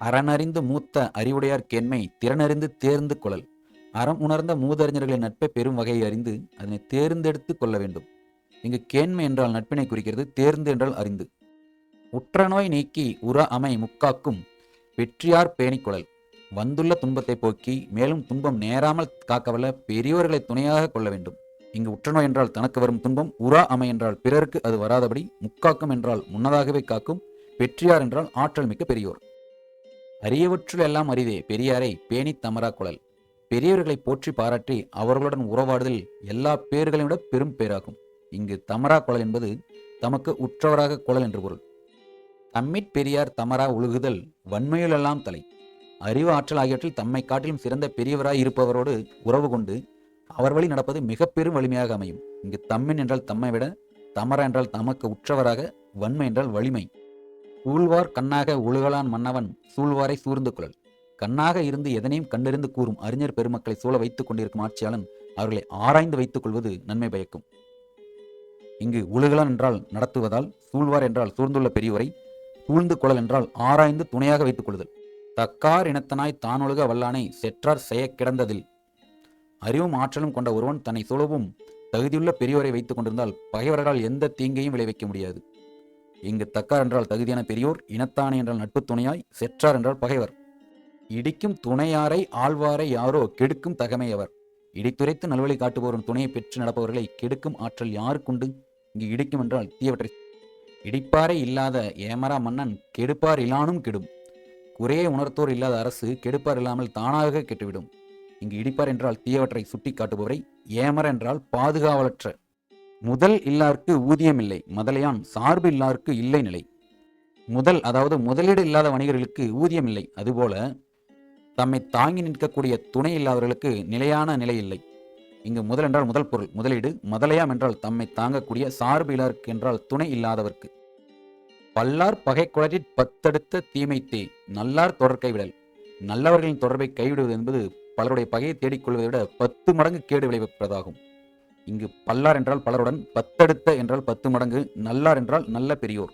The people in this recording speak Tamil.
அறனறிந்து மூத்த அறிவுடையார் கேண்மை திறனறிந்து தேர்ந்து கொள்ளல். அறம் உணர்ந்த மூதறிஞர்களின் நட்பை பெரும் வகையை அறிந்து அதனை தேர்ந்தெடுத்து கொள்ள வேண்டும். இங்கு கேண்மை என்றால் நட்பினை குறிக்கிறது தேர்ந்து என்றால் அறிந்து. உற்ற நோய் நீக்கி உற அமை முக்காக்கும் வெற்றியார் பேணிக் வந்துள்ள துன்பத்தை போக்கி மேலும் துன்பம் நேராமல் காக்கவல்ல பெரியோர்களை துணையாக கொள்ள வேண்டும். இங்கு உற்றநோய் என்றால் தனக்கு வரும் துன்பம் உரா அமை என்றால் பிறருக்கு அது வராதபடி முக்காக்கும் என்றால் முன்னதாகவே காக்கும் வெற்றியார் என்றால் ஆற்றல் மிக்க பெரியோர். அரியவற்றுள் எல்லாம் அரிதே பெரியாரை பேணித் தமரா குழல். பெரியவர்களை போற்றி பாராட்டி அவர்களுடன் உறவாடுதல் எல்லா பேர்களையும் விட பெரும் பேராகும் இங்கு தமரா குழல் என்பது தமக்கு உற்றவராக குழல் என்று பொருள். தம்மிற் பெரியார் தமரா ஒழுகுதல் வன்மையிலெல்லாம் தலை. அறிவு ஆற்றல் ஆகியவற்றில் தம்மை காட்டிலும் சிறந்த பெரியவராய் இருப்பவரோடு உறவு கொண்டு அவர் வழி நடப்பது மிக பெரும் வலிமையாக அமையும். இங்கு தம்மின் என்றால் தம்மை விட தமரா என்றால் தமக்கு உற்றவராக வன்மை என்றால் வலிமை. சூழ்வார் கண்ணாக உழுகலான் மன்னவன் சூழ்வாரை சூழ்ந்து குழல் கண்ணாக இருந்து எதனையும் கண்டறிந்து கூறும் அறிஞர் பெருமக்களை சூழ வைத்துக் கொண்டிருக்கும் ஆட்சியாளன் அவர்களை ஆராய்ந்து வைத்துக் கொள்வது நன்மை பயக்கும். இங்கு உழுகலான் என்றால் நடத்துவதால் சூழ்வார் என்றால் சூழ்ந்துள்ள பெரியவரை சூழ்ந்து கொள்ளல் என்றால் ஆராய்ந்து துணையாக வைத்துக் கொள்ளுதல். தக்கார் இனத்தனாய் தானொழுக வல்லானை செற்றார் செய்ய கிடந்ததில். அறிவும் ஆற்றலும் கொண்ட ஒருவன் தன்னை சுலவும் தகுதியுள்ள பெரியோரை வைத்துக் கொண்டிருந்தால் பகைவர்களால் எந்த தீங்கையும் விளைவிக்க முடியாது. இங்கு தக்கார் என்றால் தகுதியான பெரியோர் இனத்தானே என்றால் நட்பு துணையாய் செற்றார் என்றால் பகைவர். இடிக்கும் துணையாரை ஆழ்வாரை யாரோ கெடுக்கும் தகமையவர். இடித்துரைத்து நல்வழி காட்டுபவரும் துணையை பெற்று நடப்பவர்களை கெடுக்கும் ஆற்றல் யாருக்குண்டு? இங்கு இடிக்கும் என்றால் தீயவற்றை. இடிப்பாரை இல்லாத ஏமரா மன்னன் கெடுப்பார் இல்லானும் கெடும். குறையை உணர்த்தோர் இல்லாத அரசு கெடுப்பார் இல்லாமல் தானாக கெட்டுவிடும். இங்கு இடிப்பார் என்றால் தீயவற்றை சுட்டி காட்டுபவரை ஏமர என்றால் பாதுகாவலற்ற. முதல் இல்லார்க்கு ஊதியம் இல்லை முதலையான் சார்பு இல்லார்க்கு இல்லை நிலை. முதல் அதாவது முதலீடு இல்லாத வணிகர்களுக்கு ஊதியம் இல்லை அதுபோல தம்மை தாங்கி நிற்கக்கூடிய துணை இல்லாதவர்களுக்கு நிலையான நிலை இல்லை. இங்கு முதல் என்றால் முதல் பொருள் முதலீடு. முதலையாம் என்றால் தம்மை தாங்கக்கூடிய சார்பு இல்லார்க்கு என்றால் துணை இல்லாதவர்க்கு. பல்லார் பகை பத்தடுத்த தீமை தே நல்லார் தொடர் கைவிடல் நல்லவர்களின் தொடர்பை கைவிடுவது என்பது பலருடைய பகையை தேடிக்கொள்வதை விட பத்து மடங்கு கேடு விளைவிப்பதாகும். இங்கு பல்லார் என்றால் பலருடன் பத்தடுத்த என்றால் பத்து மடங்கு நல்லார் என்றால் நல்ல பெரியோர்.